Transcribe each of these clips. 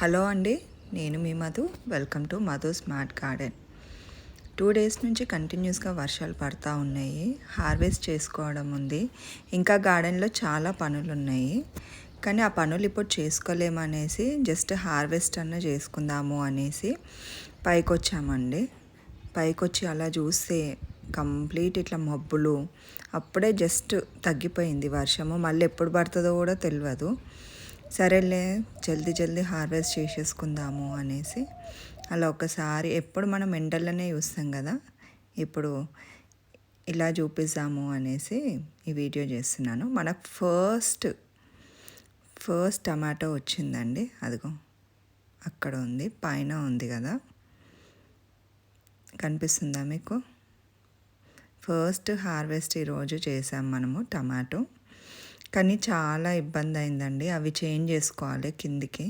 Hello అండి నేను మీ Madhu. Welcome to Madhu smart garden. Two days నుంచి కంటిన్యూస్గా వర్షాలు పడతా ఉన్నాయి. హార్వెస్ట్ చేసుకోవడం ఉంది. ఇంకా గార్డెన్లో చాలా పనులు ఉన్నాయి. కానీ ఆ పనులు ఇప్పుడు చేసుకోలేమనేసి జస్ట్ హార్వెస్ట్ అన్న చేసుకుందాము అనేసి పైకి వచ్చామండి పైకి వచ్చి అలా చూస్తే కంప్లీట్ ఇట్లా మబ్బులు అప్పుడే జస్ట్ తగ్గిపోయింది వర్షము. మళ్ళీ ఎప్పుడు పడుతుందో కూడా తెలియదు సరేలే జల్దీ జల్దీ హార్వెస్ట్ చేసేసుకుందాము అనేసి అలా ఒకసారి ఎప్పుడు మనం ఎండల్లోనే చూస్తాం కదా ఇప్పుడు ఇలా చూపిస్తాము అనేసి ఈ వీడియో చేస్తున్నాను. మనకు ఫస్ట్ ఫస్ట్ టమాటో వచ్చిందండి. అదిగో అక్కడ ఉంది పైన ఉంది కదా. కనిపిస్తుందా మీకు? ఫస్ట్ హార్వెస్ట్ ఈరోజు చేసాం మనము టమాటో. కానీ చాలా ఇబ్బంది అయిందండి అవి చేంజ్ చేసుకోవాలి కిందికి.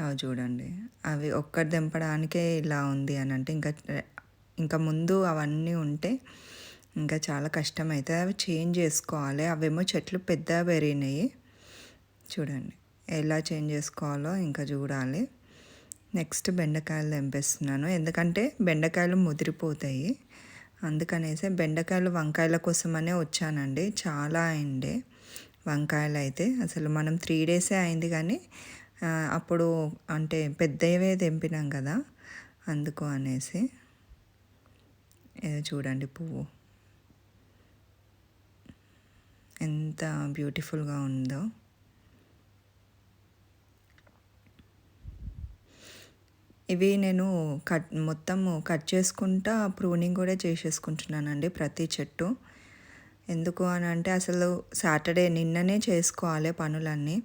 అవి చూడండి. అవి ఒక్కటి దింపడానికే ఇలా ఉంది అని అంటే ఇంకా ఇంకా ముందు అవన్నీ ఉంటే ఇంకా చాలా కష్టం అవుతుంది అవి చేంజ్ చేసుకోవాలి. అవేమో చెట్లు పెద్దగా పెరిగినాయి. చూడండి. ఎలా చేంజ్ చేసుకోవాలో ఇంకా చూడాలి. నెక్స్ట్ బెండకాయలు తెంపేస్తున్నాను ఎందుకంటే బెండకాయలు ముదిరిపోతాయి. అందుకనేసి బెండకాయలు వంకాయల కోసమనే వచ్చానండి. చాలా అయిండే వంకాయలు అయితే అసలు మనం త్రీ డేసే అయింది కానీ అప్పుడు అంటే పెద్దవే తెంపినాం కదా. అందుకు అనేసి ఏదో చూడండి పువ్వు. ఎంత బ్యూటిఫుల్గా ఉందో. ఇవి నేను కట్ మొత్తం కట్ చేసుకుంటా ప్రూనింగ్ కూడా చేసేసుకుంటున్నానండి ప్రతి చెట్టు. ఎందుకు అని అంటే అసలు సాటర్డే నిన్ననే చేసుకోవాలి పనులన్నీ.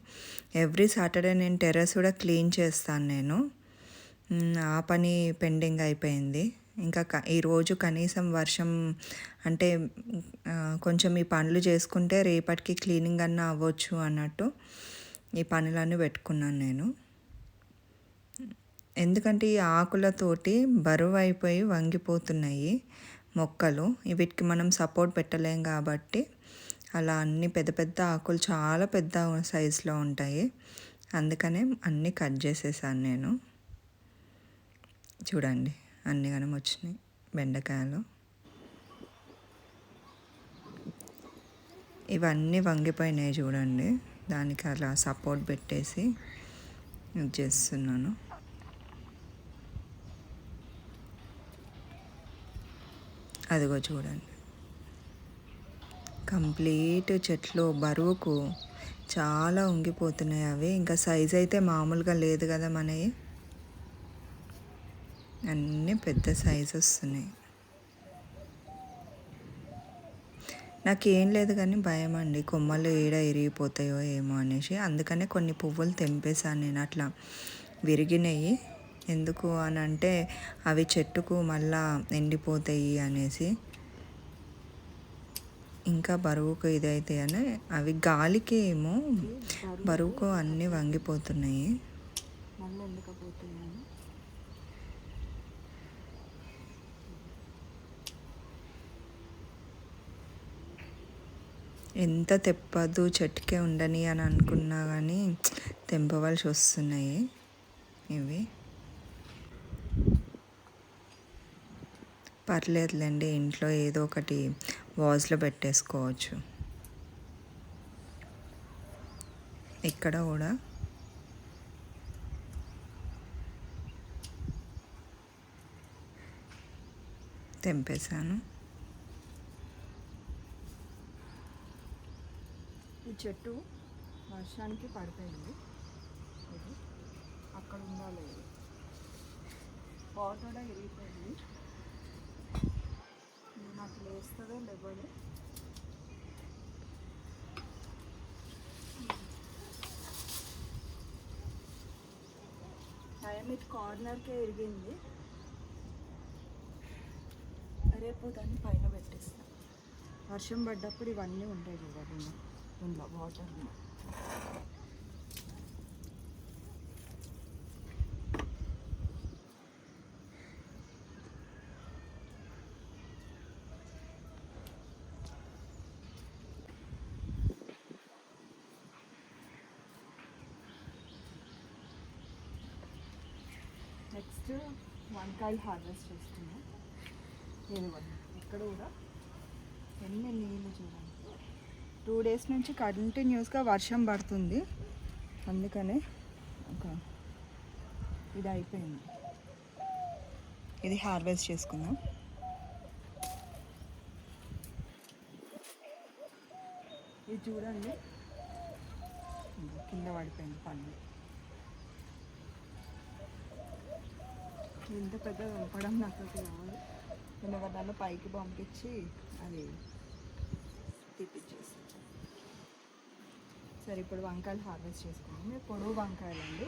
ఎవ్రీ సాటర్డే నేను టెర్రస్ కూడా క్లీన్ చేస్తాను నేను. ఆ పని పెండింగ్ అయిపోయింది. ఇంకా ఈరోజు కనీసం వర్షం అంటే కొంచెం ఈ పనులు చేసుకుంటే రేపటికి క్లీనింగ్ అన్న అవ్వచ్చు అన్నట్టు ఈ పనులన్నీ పెట్టుకున్నాను నేను. ఎందుకంటే ఈ ఆకులతోటి బరువు అయిపోయి వంగిపోతున్నాయి మొక్కలు. వీటికి మనం సపోర్ట్ పెట్టలేం కాబట్టి అలా అన్ని పెద్ద పెద్ద ఆకులు చాలా పెద్ద సైజులో ఉంటాయి. అందుకనే అన్నీ కట్ చేసేసాను నేను. చూడండి అన్ని కనం వచ్చినాయి బెండకాయలు. ఇవన్నీ వంగిపోయినాయి చూడండి. దానికి అలా సపోర్ట్ పెట్టేసి చేస్తున్నాను. అదిగో చూడండి. కంప్లీట్ చెట్లు బరువుకు చాలా ఉంగిపోతున్నాయి అవి. ఇంకా సైజ్ అయితే మామూలుగా లేదు కదా మనవి అన్నీ పెద్ద సైజ్ వస్తున్నాయి. నాకేం లేదు కానీ భయం అండి. కొమ్మలు ఏడ ఇరిగిపోతాయో ఏమో అనేసి. అందుకనే కొన్ని పువ్వులు తెంపేశాను నేను. అట్లా విరిగినాయి. ఎందుకు అని అంటే అవి చెట్టుకు మళ్ళా ఎండిపోతాయి అనేసి. ఇంకా బరువుకు ఇదైతే అని అవి గాలికి ఏమో బరువుకు అన్నీ వంగిపోతున్నాయి. ఎంత తెప్పదు చెట్టుకే ఉండని అని అనుకున్నా కానీ తెంపవలసి వస్తున్నాయి ఇవి. పర్లేదులేండి ఇంట్లో ఏదో ఒకటి వాజ్లో పెట్టేసుకోవచ్చు. ఇక్కడ కూడా. తెంపేశాను. ఈ చెట్టు వర్షానికి పడిపోయింది. అక్కడ ఉండాలి. పాట్ కూడా ఇరిగిపోయింది. నాకు లేస్తుందో లేకపోతే టైం ఇటు కార్నర్కే ఇరిగింది. రేపు దాన్ని పైన పెట్టేస్తాను వర్షం పడ్డప్పుడు ఇవన్నీ ఉంటాయి చూడండి ఇందులో వాటర్ నెక్స్ట్ వంకాయలు హార్వెస్ట్ చేస్తున్నాం. ఇదిగోండి ఇక్కడ కూడా ఎన్ని నీళ్ళు చూడండి. టూ డేస్ నుంచి కంటిన్యూస్గా వర్షం పడుతుంది. అందుకనే ఒక ఇది అయిపోయింది. ఇది హార్వెస్ట్ చేసుకుందాం. ఇది చూడండి. కింద పడిపోయింది పండు. ఇంత పెద్ద పంపడం నాకు కావాలి నేను ఎవరినన్నా పైకి పంపించి అది తీపిచ్చేసి సరే ఇప్పుడు వంకాయలు హార్వెస్ట్ చేసుకున్నాం పొడవు వంకాయలు అండి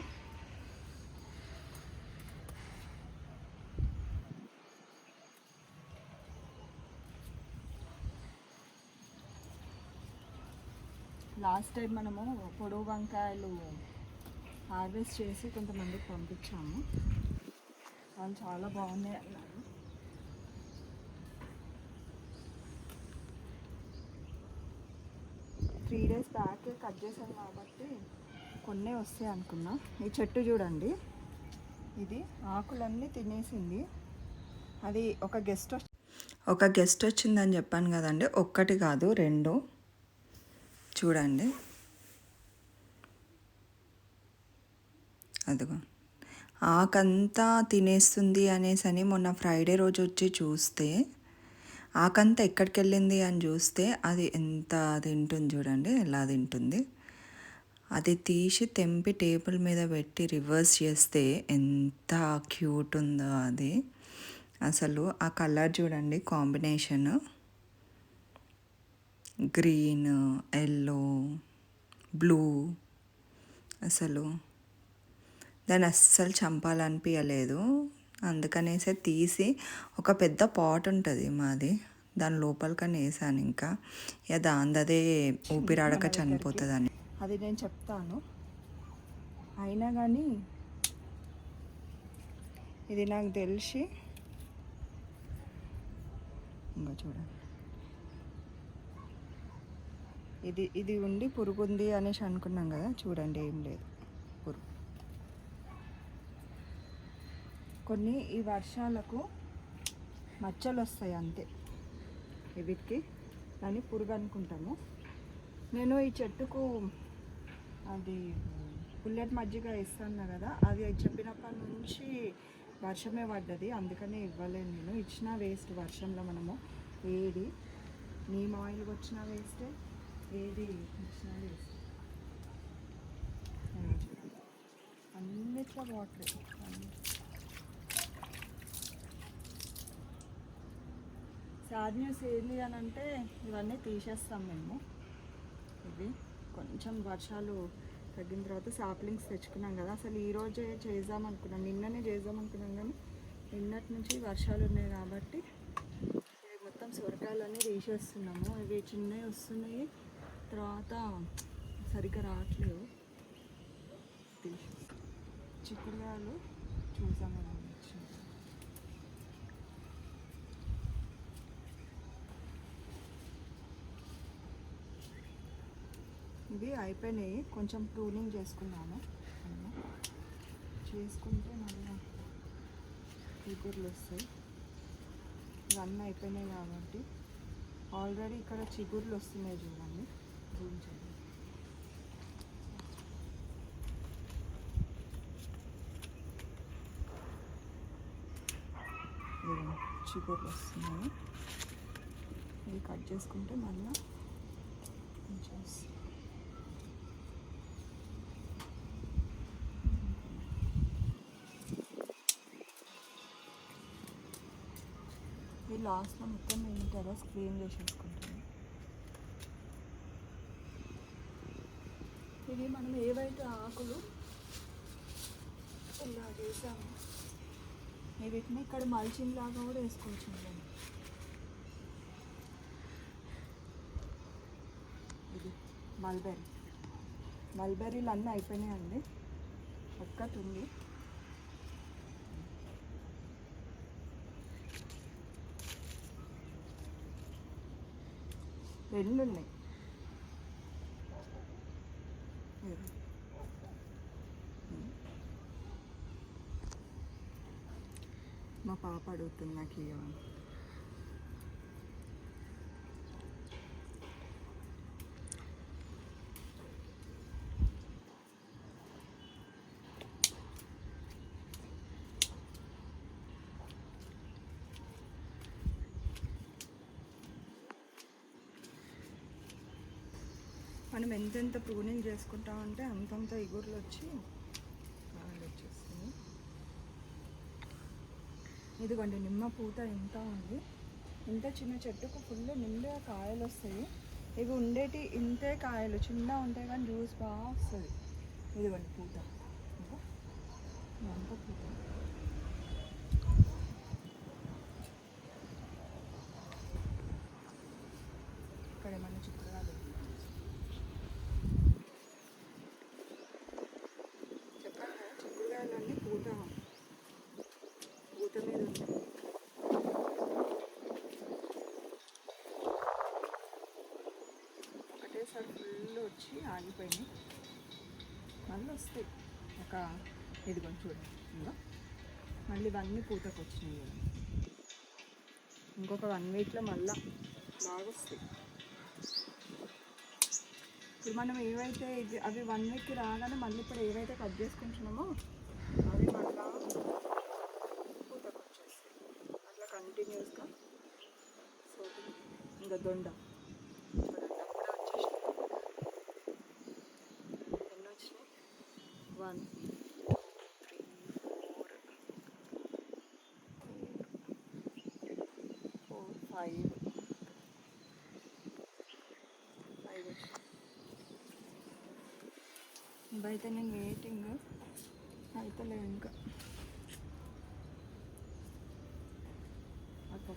లాస్ట్ టైం మనము పొడవు వంకాయలు హార్వెస్ట్ చేసి కొంతమందికి పంపించాము. వాళ్ళు చాలా బాగున్నాయి. అన్నారు త్రీ డేస్ బ్యాక్ కట్ చేశాను కాబట్టి కొన్నే వస్తాయి అనుకున్నా. ఈ చెట్టు చూడండి. ఇది ఆకులన్నీ తినేసింది. అది ఒక గెస్ట్ ఒక గెస్ట్ వచ్చిందని చెప్పాను కదండి. ఒక్కటి కాదు రెండు. చూడండి. అదిగో. ఆకంతా తినేస్తుంది అనేసి అని మొన్న ఫ్రైడే రోజు వచ్చి చూస్తే ఆకంతా ఎక్కడికి వెళ్ళింది అని చూస్తే అది ఎంత తింటుంది చూడండి ఎలా తింటుంది. అది తీసి తెంపి టేబుల్ మీద పెట్టి రివర్స్ చేస్తే ఎంత క్యూట్ ఉందో అది. అసలు ఆ కలర్ చూడండి కాంబినేషన్. Green yellow blue. అసలు దాన్ని అస్సలు చంపాలనిపించలేదు అందుకనేసే తీసి ఒక పెద్ద పాట్ ఉంటుంది మాది. దాని లోపలికని వేసాను ఇంకా. ఇక దాందదే ఊపిరాడక చనిపోతుందని. అది నేను చెప్తాను. అయినా కానీ ఇది నాకు తెలిసి ఇంకా చూడండి. ఇది ఇది ఉండి పురుగుంది అనేసి అనుకున్నాం కదా చూడండి ఏం లేదు పురుగు కొన్ని ఈ వర్షాలకు మచ్చలు వస్తాయి అంతే వీటికి దాన్ని పురుగు అనుకుంటాము. నేను ఈ చెట్టుకు అది పుల్లెట్ మజ్జిగ ఇస్తాను కదా అది చెప్పినప్పటి నుంచి వర్షమే పడ్డది. అందుకనే ఇవ్వలేను నేను. ఇచ్చిన వేస్ట్ వర్షంలో మనము ఏది? నీమ్ ఆయిల్ వచ్చిన వేస్టే? ఏది ఇచ్చినా వేస్ట్? అన్నిట్లో వాటర్. అన్నిట్లో సాడ్ న్యూస్ ఏంటి అని అంటే ఇవన్నీ తీసేస్తాం మేము. ఇవి కొంచెం వర్షాలు తగ్గిన తర్వాత సాప్లింగ్స్ తెచ్చుకున్నాం కదా. అసలు ఈరోజే చేద్దాం అనుకున్నాం. నిన్ననే చేద్దాం అనుకున్నాం కానీ నిన్నటి నుంచి వర్షాలు ఉన్నాయి కాబట్టి మొత్తం మొత్తం సొరకాయలన్నీ తీసేస్తున్నాము. ఇవి చిన్నవి వస్తున్నాయి. తర్వాత సరిగ్గా రావట్లేవు తీసి చిక్కుడుగాయలు చూసాం మనం వచ్చింది ఇవి అయిపోయినాయి. కొంచెం ప్రూనింగ్ చేసుకున్నాను చేసుకుంటే మళ్ళీ చిగుర్లు వస్తాయి ఇవన్నీ అయిపోయినాయి కాబట్టి. ఆల్రెడీ ఇక్కడ చిగుర్లు వస్తున్నాయి చూడండి ప్రూన్ చిగుర్లు వస్తున్నాయి ఇవి కట్ చేసుకుంటే మళ్ళీ కొంచెం లాస్ట్లో మొత్తం నేను టెరస్ క్లీన్ చేసేసుకుంటాను ఇది మనం ఏవైతే ఆకులు ఇలా వేసాము. ఈ వీటిని ఇక్కడ మల్చింగ్ లాగా కూడా వేసుకోవచ్చు ఇది మల్బెర్రీ. మల్బెర్రీలు అన్నీ అయిపోయినాయండి. ఒక్కటి ఉంది. రెండు ఉన్నాయి ఇది. మా పాప అడుగుతుంది నాకు ఇవ్వమని మనం ఎంతెంత ప్రూనింగ్ చేసుకుంటామంటే అంతంత ఇగుర్లు వచ్చి కాయలు వచ్చేస్తుంది ఇదిగోండి నిమ్మ పూత ఎంత ఉంది. ఇంత చిన్న చెట్టుకు ఫుల్ నిండుగా కాయలు వస్తాయి. ఇవి ఉండేటి ఇంతే కాయలు చిన్న ఉంటాయి కానీ జ్యూస్ బాగా వస్తుంది. ఇదిగోండి పూత. ఇంకా పూత ఇక్కడ ఏమన్నా చిక్కుడుగాయలు ఉన్నాయా? చెప్పాను కదా చిక్కుడుగాయలన్నీ పూత పూత మీద ఉన్నాయి ఒకటేసారి ఫుల్ వచ్చి మళ్ళీ వస్తాయి ఒక ఇదిగో చూడండి ఇంకా మళ్ళీ ఇవన్నీ పూతకు వచ్చినాయి ఇంకొక వన్ వీక్లో మళ్ళీ బాగా వస్తాయి. ఇప్పుడు మనం ఏవైతే ఇది అవి వన్ వీక్ రాగానే మళ్ళీ ఇప్పుడు ఏవైతే కట్ చేసుకుంటున్నామో అవి మళ్ళా పూతకు వచ్చేస్తాయి. అట్లా కంటిన్యూస్గా సో ఇంకా దొండ చూడండి అప్పుడే వచ్చేసినాయి ఎన్ని వచ్చినాయి one three four four five five వచ్చినాయి బయట నేను వెయిటింగ్ అవుతలే ఇంకా. Okay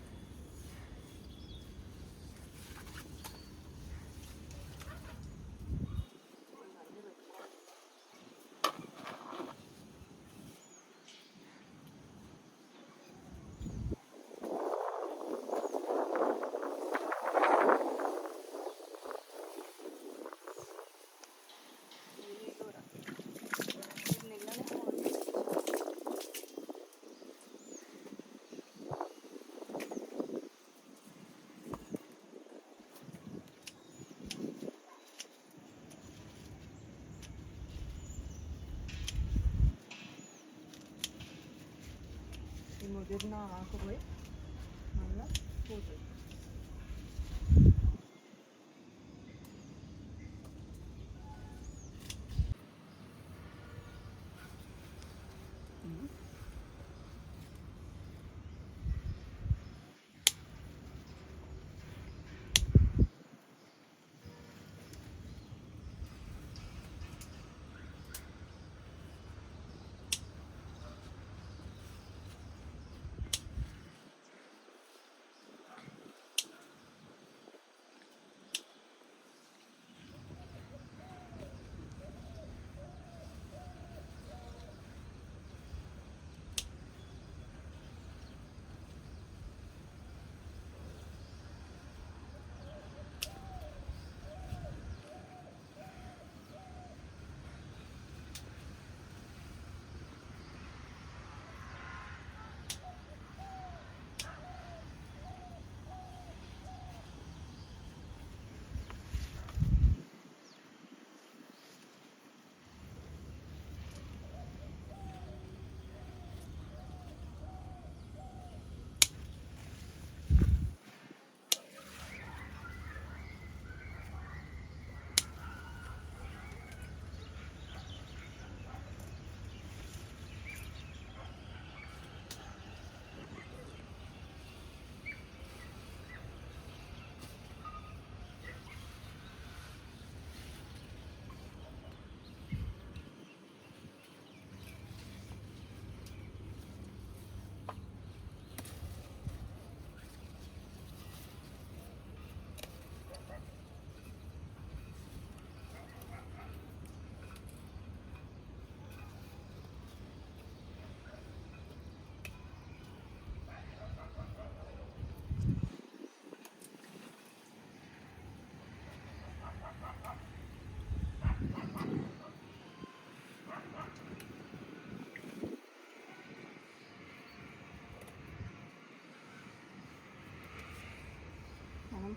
Şimdi modern ağakı koy. Valla bu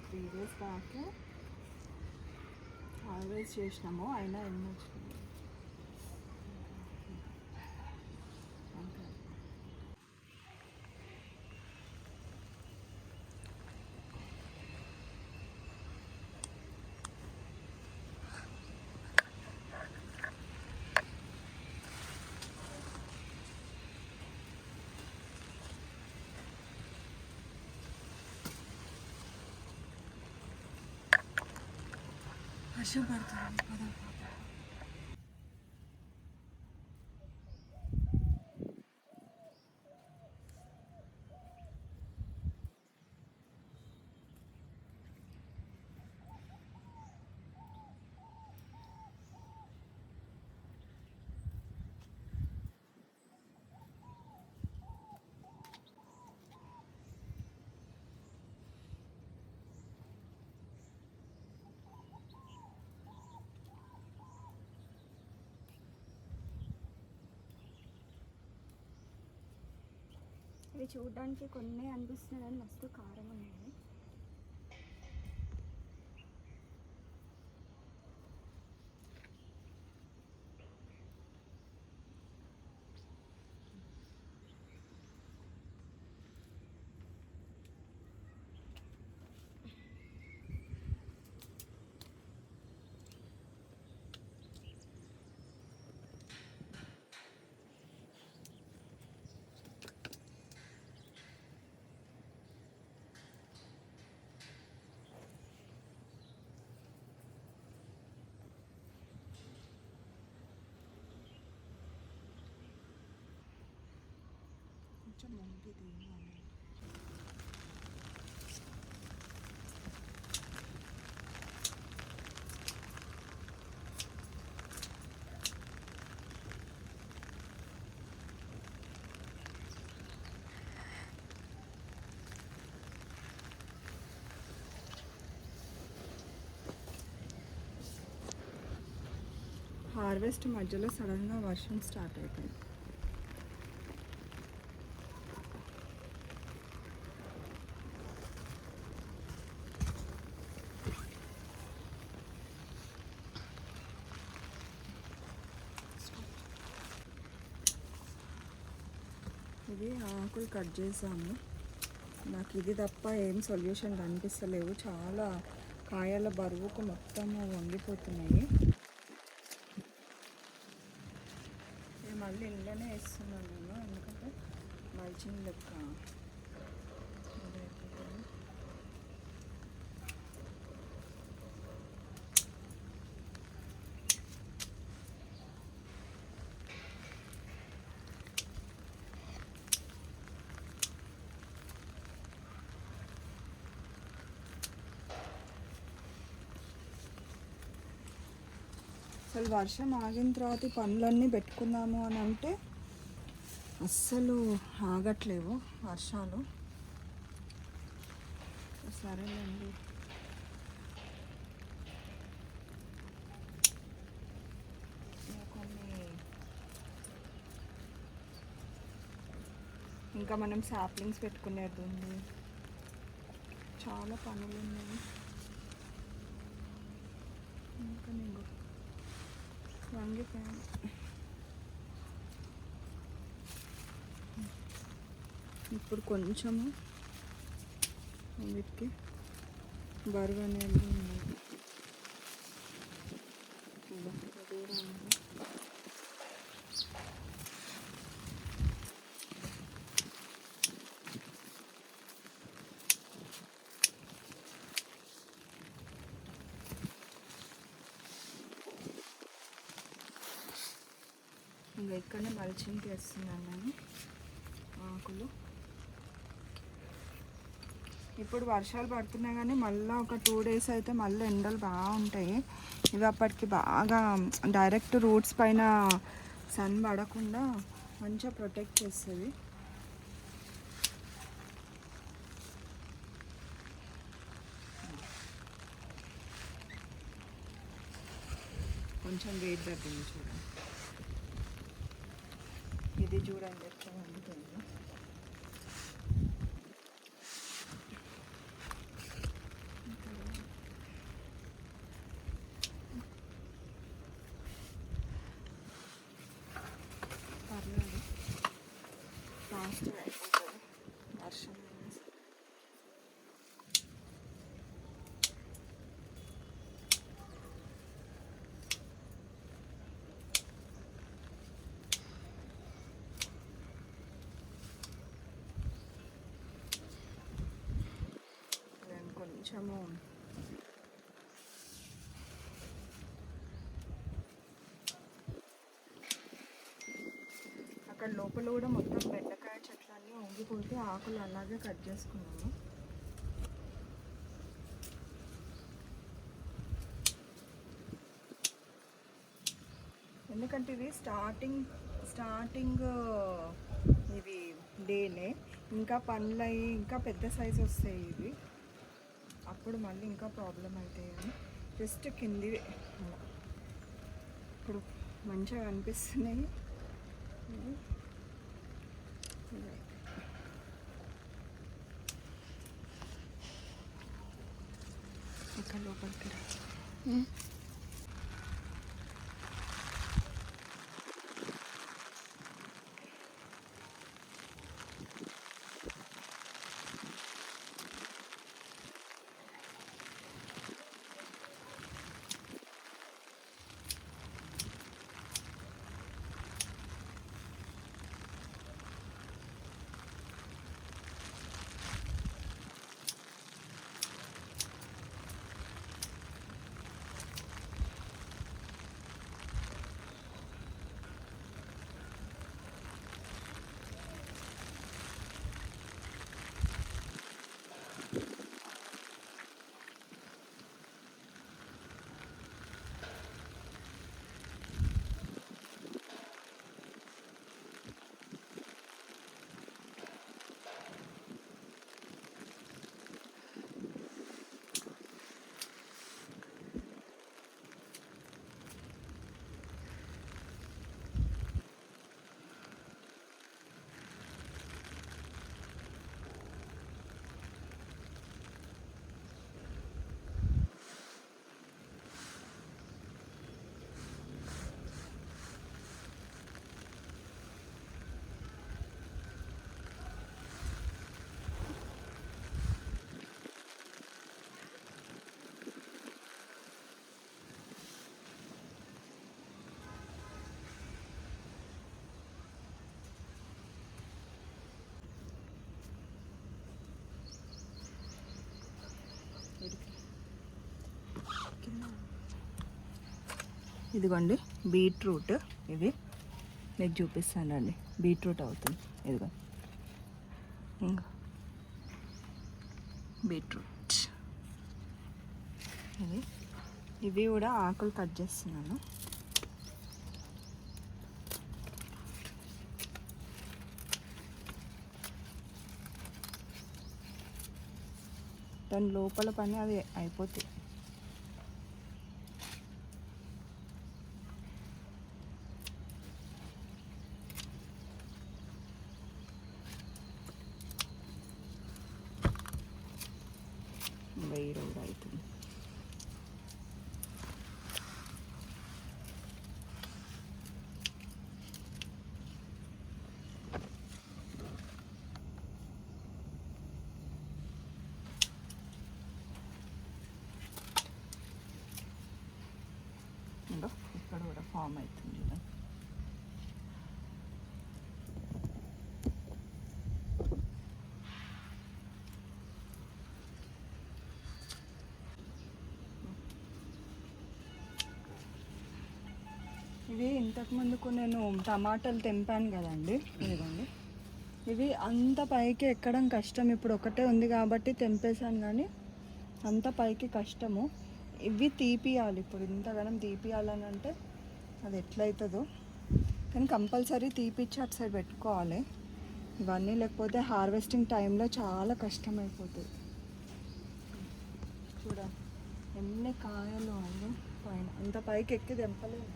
three days back always చేసినాము అయినా ఎన్ని వచ్చినాయి అంతే. వర్షం పడుతుంది చూడడానికి కొన్ని అనిపిస్తున్నాయి కానీ మస్తు కారం ఉన్నాయి కొంచెం ముంగిది హార్వెస్ట్ మధ్యలో సడన్గా వర్షం స్టార్ట్ అయిపోయింది. ఇది ఆకులు కట్ చేసాము నాకు ఇది తప్ప ఏం సొల్యూషన్ కనిపిస్తలేవు చాలా కాయల బరువుకు మొత్తం వండిపోతున్నాయి. మళ్ళీ ఇంట్లోనే వేస్తున్నాను నేను ఎందుకంటే మల్చింగ్ లెక్క ఇదైపోతుంది. అసలు వర్షం ఆగిన తర్వాత ఈ పనులన్నీ పెట్టుకుందాము అని అంటే అస్సలు ఆగట్లేవు వర్షాలు. సరేనండి ఇంకా కొన్ని ఇంకా మనం సాప్లింగ్స్ పెట్టుకునేది ఉంది. చాలా పనులు ఉన్నాయి. ఇంకా నేను వంగిపోయాను. ఇప్పుడు కొంచెము వీటికి బరువు అనేది ఉన్నది. దూరం ఇంకా ఇక్కడనే మల్చింగ్ చేస్తున్నాను నేను. ఆకులు. ఇప్పుడు వర్షాలు పడుతున్నాయి కానీ మళ్ళీ ఒక టూ డేస్ అయితే మళ్ళీ ఎండలు బాగుంటాయి ఇవి అప్పటికి బాగా డైరెక్ట్ రూట్స్ పైన సన్ పడకుండా మంచిగా ప్రొటెక్ట్ చేస్తుంది కొంచెం వెయిట్ తగ్గింది చూడండి ఇది చూడండి ఎట్లా వండుతుందో పర్లేదు ఫాస్ట్గా అయిపోతుంది వర్షం కొంచెము అక్కడ లోపల కూడా మొత్తం బెండకాయ చెట్లు అన్నీ వంగిపోతే ఆకులు అలాగే కట్ చేసుకున్నాము. ఎందుకంటే ఇది స్టార్టింగ్ స్టార్టింగ్ ఇవి డేనే. ఇంకా పండ్లు ఇంకా పెద్ద సైజు వస్తాయి ఇవి. అప్పుడు మళ్ళీ ఇంకా ప్రాబ్లం అవుతాయి అని జస్ట్ కిందివి అలా. ఇప్పుడు మంచిగా. ఇవి. ఇక్కడ లోపలికి రా ఇదిగోండి బీట్రూట్ ఇది. మీకు చూపిస్తానండి బీట్రూట్ అవుతుంది. ఇదిగో. ఇంకా. బీట్రూట్. ఇది. ఇవి కూడా ఆకులు కట్ చేస్తున్నాను. దాని లోపల పని అది అయిపోతాయి వెయ్యి రోజులు అవుతుంది ఇంకా ఇక్కడ కూడా ఫామ్ అవుతుంది చూడండి ఇవి ఇంతకు ముందుకు నేను టమాటాలు తెంపాను కదండి. ఇదిగోండి. ఇవి అంత పైకి ఎక్కడం కష్టం. ఇప్పుడు ఒకటే ఉంది కాబట్టి తెంపేశాను కానీ అంత పైకి కష్టము. ఇవి తీపియాలి. ఇప్పుడు ఇంతగానం తీపియాలని అంటే అది ఎట్లయితుందో. కానీ కంపల్సరీ తీపిచ్చి అటు సైడ్ పెట్టుకోవాలి. ఇవన్నీ లేకపోతే హార్వెస్టింగ్ టైంలో చాలా కష్టం అయిపోతుంది చూడ ఎన్ని కాయలు అండి పైన. అంత పైకి ఎక్కి తెంపలేము.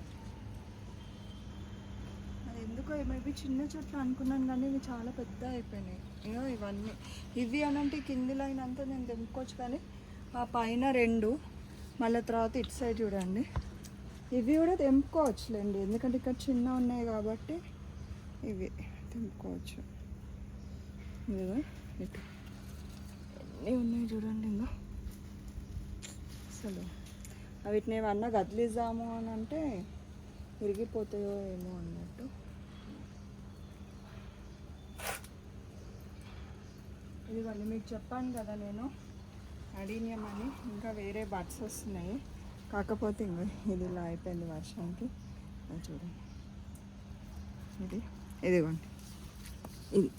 అది ఎందుకో మేబీ చిన్న చెట్లు అనుకున్నాను కానీ ఇవి చాలా పెద్ద అయిపోయినాయి. ఇగో ఇవన్నీ. ఇవి అనంటే కింది లైన్ అంతా నేను తెంపుకోవచ్చు కానీ ఆ పైన రెండు. మళ్ళీ తర్వాత ఇటు సైడ్ చూడండి. ఇవి కూడా తెంపుకోవచ్చులేండి. ఎందుకంటే ఇక్కడ చిన్న ఉన్నాయి కాబట్టి ఇవి తెంపుకోవచ్చు. ఇదిగో ఇటు. ఎన్ని ఉన్నాయి చూడండి ఇంకా అసలు వీటిని ఏమన్నా కదిలిద్దాము అని అంటే విరిగిపోతాయో ఏమో అన్నట్టు. ఇదిగోండి మీకు చెప్పాను కదా నేను. అడీనియం అని. ఇంకా వేరే బడ్స్ వస్తున్నాయి. కాకపోతే ఇంకో ఇది ఇలా అయిపోయింది వర్షానికి. అది చూడండి ఇది ఇదిగోండి. ఇది.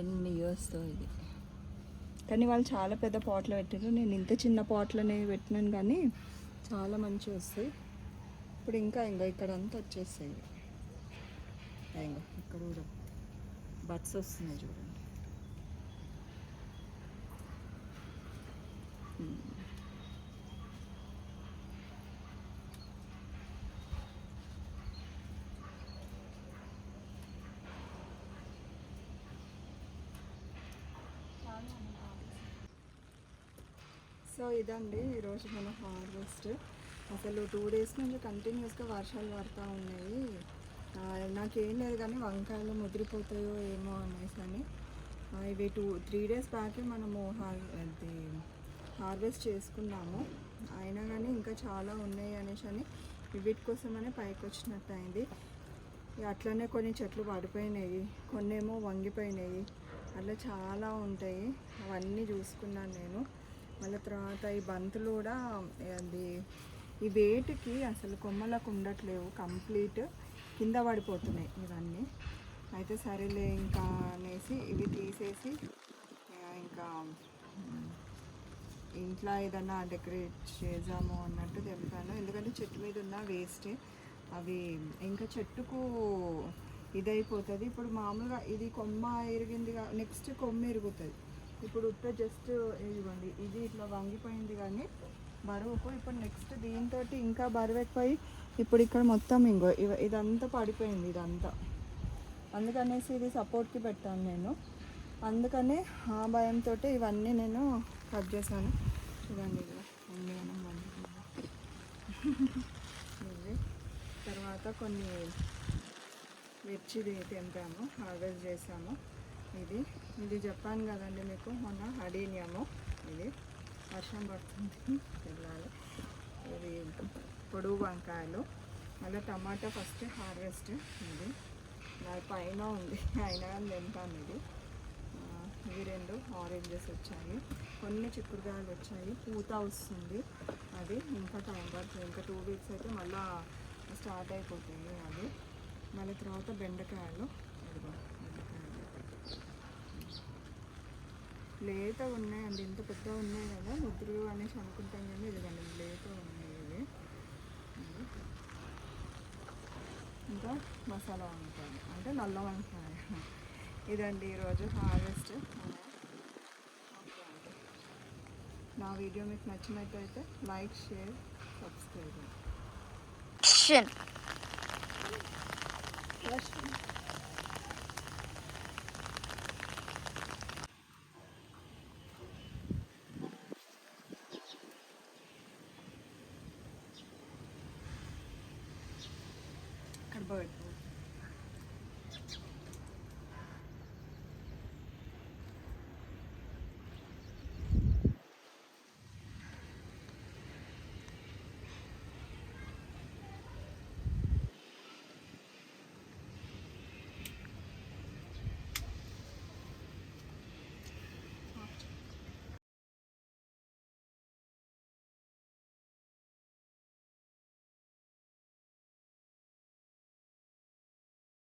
ఎన్ని ఇయర్స్తో ఇది? కానీ వాళ్ళు చాలా పెద్ద పాటలు పెట్టారు నేను ఇంత చిన్న పాటలనే పెట్టినాను కానీ చాలా మంచిగా వస్తాయి. ఇప్పుడు ఇంకా ఇంకా ఇక్కడ అంతా వచ్చేస్తాయి. ఇంకా ఇక్కడ కూడా బట్స్ వస్తున్నాయి చూడండి Hmm. సో ఇదండి ఈరోజు మన హార్వెస్ట్. అసలు టూ డేస్ నుంచి కంటిన్యూస్గా వర్షాలు పడుతూ ఉన్నాయి. నాకేం లేదు కానీ వంకాయలు ముదిరిపోతాయో ఏమో అనేసి అని. ఇవి టూ త్రీ డేస్ బ్యాకే మనము హార్ అది హార్వెస్ట్ చేసుకున్నాము. అయినా కానీ ఇంకా చాలా ఉన్నాయి అనేసి అని వీటి కోసమనే పైకి వచ్చినట్టు అయింది. అట్లనే కొన్ని చెట్లు పడిపోయినాయి కొన్ని ఏమో వంగిపోయినాయి. అట్లా చాలా ఉంటాయి. అవన్నీ చూసుకున్నాను నేను. మళ్ళీ తర్వాత ఈ బంతులు కూడా అది ఈ వేటికి అసలు కొమ్మలకు ఉండట్లేవు కంప్లీట్ కింద పడిపోతున్నాయి ఇవన్నీ. అయితే సరేలే ఇంకా అనేసి ఇవి తీసేసి ఇంకా ఇంట్లో ఏదైనా డెకరేట్ చేద్దాము అన్నట్టు తెంపాను. ఎందుకంటే చెట్టు మీద ఉన్న వేస్ట్ అవి ఇంకా చెట్టుకు ఇదైపోతుంది. ఇప్పుడు మామూలుగా ఇది కొమ్మ ఎరిగింది నెక్స్ట్ కొమ్మ ఎరుగుతుంది ఇప్పుడు ఉత్త జస్ట్ ఇదిగోండి ఇది ఇట్లా వంగిపోయింది కానీ బరువుకు ఇప్పుడు నెక్స్ట్ దీంతో ఇంకా బరువు ఎక్కువై ఇప్పుడు ఇక్కడ మొత్తం ఇంకో ఇదంతా పడిపోయింది ఇదంతా. అందుకనేసి ఇది సపోర్ట్కి పెట్టాను నేను. అందుకనే ఆ భయంతో ఇవన్నీ నేను కట్ చేశాను. చూడండి ఇది ఇవి. తర్వాత కొన్ని మిర్చిది తెంపాము హార్వెస్ట్ చేసాము ఇది. ఇది చెప్పాను కదండి మీకు మొన్న అడీనియము ఇది వర్షం పడుతుంది వెళ్ళాలి ఇది పొడుగు వంకాయలు. మళ్ళీ టమాటా ఫస్ట్ హార్వెస్ట్ ఇది. నా పైన ఉంది అయినా కానీ తింటాను ఇది. ఇవి రెండు ఆరెంజెస్ వచ్చాయి. కొన్ని చిక్కుడుకాయలు వచ్చాయి. పూత వస్తుంది. అది ఇంకా టైం పడుతుంది ఇంకా టూ వీక్స్ అయితే మళ్ళీ స్టార్ట్ అయిపోతుంది అది. మళ్ళీ తర్వాత బెండకాయలు. లేత ఉన్నాయండి ఇంత పెద్ద ఉన్నాయి కదా ముద్దులు అనేసి అనుకుంటాం కానీ ఇదిగోండి లేత ఉన్నాయి ఇవి. ఇంకా మసాలా వంకాయ. అంటే నల్ల వంకాయ. ఇదండి ఈరోజు హార్వెస్ట్. నా వీడియో మీకు నచ్చినట్టయితే లైక్ షేర్ సబ్స్క్రైబ్.